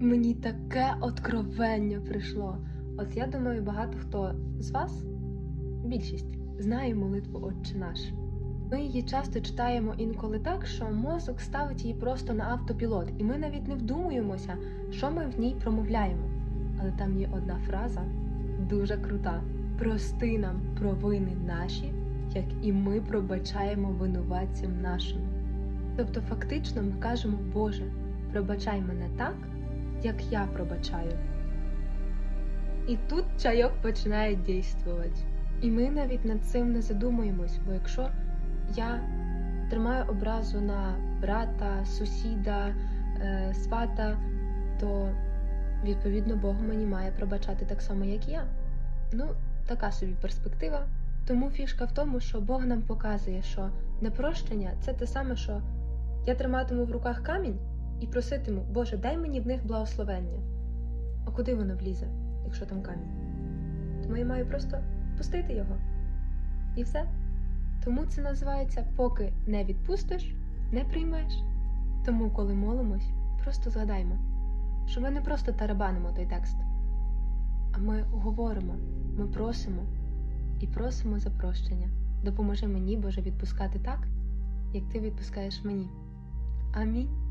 Мені таке откровення прийшло. От я думаю, багато хто з вас, більшість, знає молитву Отче наш. Ми її часто читаємо інколи так, що мозок ставить її просто на автопілот, і ми навіть не вдумуємося, що ми в ній промовляємо. Але там є одна фраза дуже крута: прости нам провини наші, як і ми пробачаємо винуватцям нашим. Тобто, фактично, ми кажемо, Боже, пробачай мене так, як я пробачаю. І тут чайок починає дійствувати. І ми навіть над цим не задумуємось, бо якщо я тримаю образу на брата, сусіда, е, свата, то відповідно Бог мені має пробачати так само, як я. Ну, така собі перспектива. Тому фішка в тому, що Бог нам показує, що непрощення це те саме, що я триматиму в руках камінь і проситиму, Боже, дай мені в них благословення. А куди воно влізе, якщо там камінь? Тому я маю просто пустити його. І все. Тому це називається поки не відпустиш, не приймеш. Тому, коли молимось, просто згадаймо, що ми не просто тарабанимо той текст, а ми говоримо, ми просимо і просимо за прощення. Допоможи мені, Боже, відпускати так, як ти відпускаєш мені. Амінь.